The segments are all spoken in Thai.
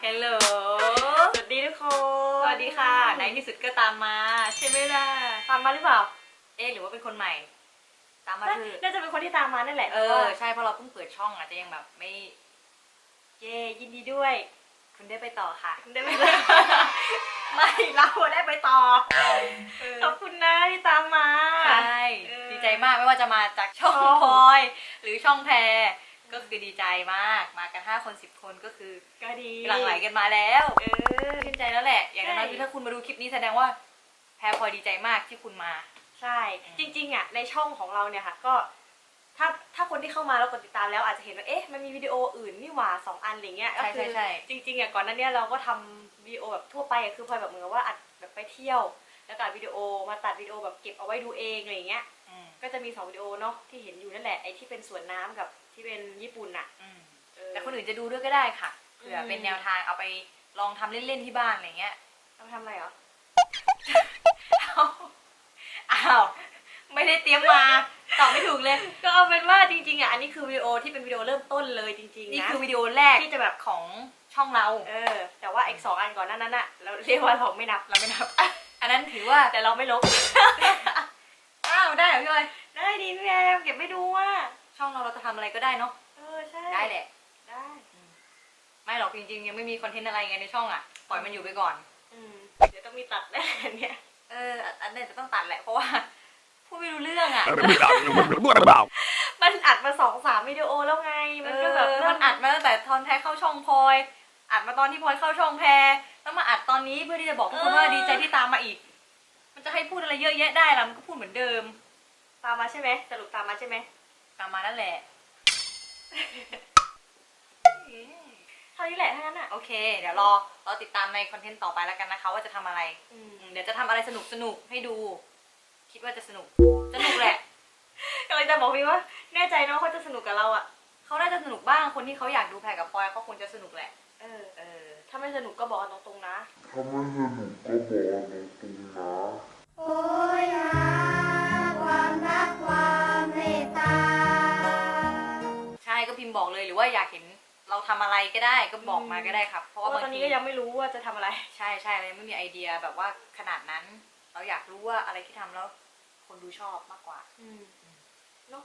เฮลโหล สวัสดีทุกคน สวัสดีค่ะ ในที่สุดก็ตามมาใช่ไหมล่ะ ตามมาหรือเปล่า เอ๊ะหรือว่าเป็นคนใหม่ ตามมาน่าเถอะน่าจะเป็นคนที่ตามมานั่นแหละ เออ ใช่ เพราะเราเพิ่งเปิดช่องอาจจะยังแบบไม่ เย้ยินดีด้วย คุณได้ไปต่อค่ะได้ไหมล่ะไม่เราได้ไปต่อเออขอบคุณนะที่ตามมา ใช่เออดีใจมากไม่ว่าจะมาจากช่องช่องพลอย หรือช่องแพร ก็คือดีใจมาก มากันห้าคนสิบคนก็คือก็ดีหลั่งไหลกันมาแล้ว เออชื่นใจแล้วแหละ อย่างน้อยใช่คือถ้าคุณมาดูคลิปนี้แสดงว่า แพรพลอยดีใจมากที่คุณมา ใช่ จริงๆอะในช่องของเราเนี่ยค่ะ ก็ถ้าถ้าคนที่เข้ามาแล้วกดติดตามแล้วอาจจะเห็นว่าเอ๊ะมันมีวิดีโออื่นนี่หว่าสองอันอะไรเงี้ยก็ใช่คืใช่ใช่จริงๆอะก่อนหน้าเนี้เราก็ทำวิดีโอแบบทั่วไปอะคือพลอยแบบเหมือนกับว่าอัดแบบไปเที่ยว แล้วก็อัดวิดีโอมาตัดวิดีโอแบบเก็บเอาไว้ดูเองอะไรเงี้ยอืมก็จะมีสองวิดีโอเนาะที่เห็นอยู่นั่นแหละไอ้ที่เป็นสวนน้ำกับ ที่เป็นญี่ปุ่นน่ะอืมเออแต่คนอื่นจะดูด้วยก็ได้ค่ะเผื่ออมเป็นแนวทางเอาไปลองทำเล่นๆที่บ้านอะไรเงี้ย เอาไปทำอะไรเหรออ้าว ไม่ได้เตรียมมา ตอบไม่ถูกเลย ก็เอาเป็นว่าจริงๆอะอันนี้คือวิดีโอที่เป็นวิดีโอเริ่มต้นเลยจริงๆนี่นะคือวิดีโอแรกที่จะแบบของช่องเรา เออ แต่ว่าอีกสองอันก่อนหนั้นนั้นอะเราเรียกว่าเราไม่นับเราไม่นับ อันนั้นถือว่า แต่เราไม่ลบ อ้าว ได้เหรอพี่ออยได้ดีพี่แอมเก็บไม่ดูว่า ช่องเราเราจะทำอะไรก็ได้เนาะเออใช่ได้แหละ ได้ไม่หรอกจริงๆ ยังไม่มีคอนเทนต์อะไรไงในช่องอะปล่อยมันอยู่ไปก่อน อืมเดี๋ยวต้องมีตัดแน่เนี่ยเอออันนี้จะต้องตัดแหละเพราะว่าพูดไม่รู้เรื่องอะ มันอัดมาสองสามวิดีโอแล้วไง มันก็แบบเออมันอัดมาตั้งแต่ตอนแพ้เข้าช่องพลอย อัดมาตอนที่พลอยเข้าช่องแพรแล้วมาอัดตอนนี้เพื่อที่จะบอกทุกคนว่าดีใจที่ตามมาอีก มันจะให้พูดอะไรเยอะแยะได้ล่ะมันก็พูดเหมือนเดิม ตามมาใช่ไหมสรุปตามมาใช่ไหม ตามมานั่นแหละเท่านี้แหละทั้งนั้นอะ โอเค เดี๋ยวรอรอติดตามในคอนเทนต์ต่อไปแล้วกันนะคะ ว่าจะทำอะไรอืมอืมเดี๋ยวจะทำอะไรสนุกสนุกๆให้ดู คิดว่าจะสนุก สนุกแหละ กำลังจะบอกพี่ว่า แน่ใจเนาะเขาจะสนุกกับเราอะ เขาน่าจะสนุกบ้างคนที่เขาอยากดูแพรกับพลอยเขาคงจะสนุกแหละ เออ เออ ถ้าไม่สนุกก็บอกกันตรงๆนะถ้าไม่สนุกก็บ ว่าอยากเห็นเราทำอะไรก็ได้ก็บอกมาก็ได้ครับ เพเพราะราะว่าว่าบางตอนนี้ทีก็ยังไม่รู้ว่าจะทำอะไร ใช่ใช่เรายังไม่มีไอเดียแบบว่าขนาดนั้น เราอยากรู้ว่าอะไรที่ทำแล้ว คนดูชอบมากกว่าอืมเนาะ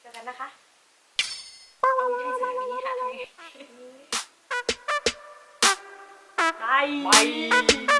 เจอกันนะคะ เอาไม่ได้เสียงมินิค่ะทำไงบายบาย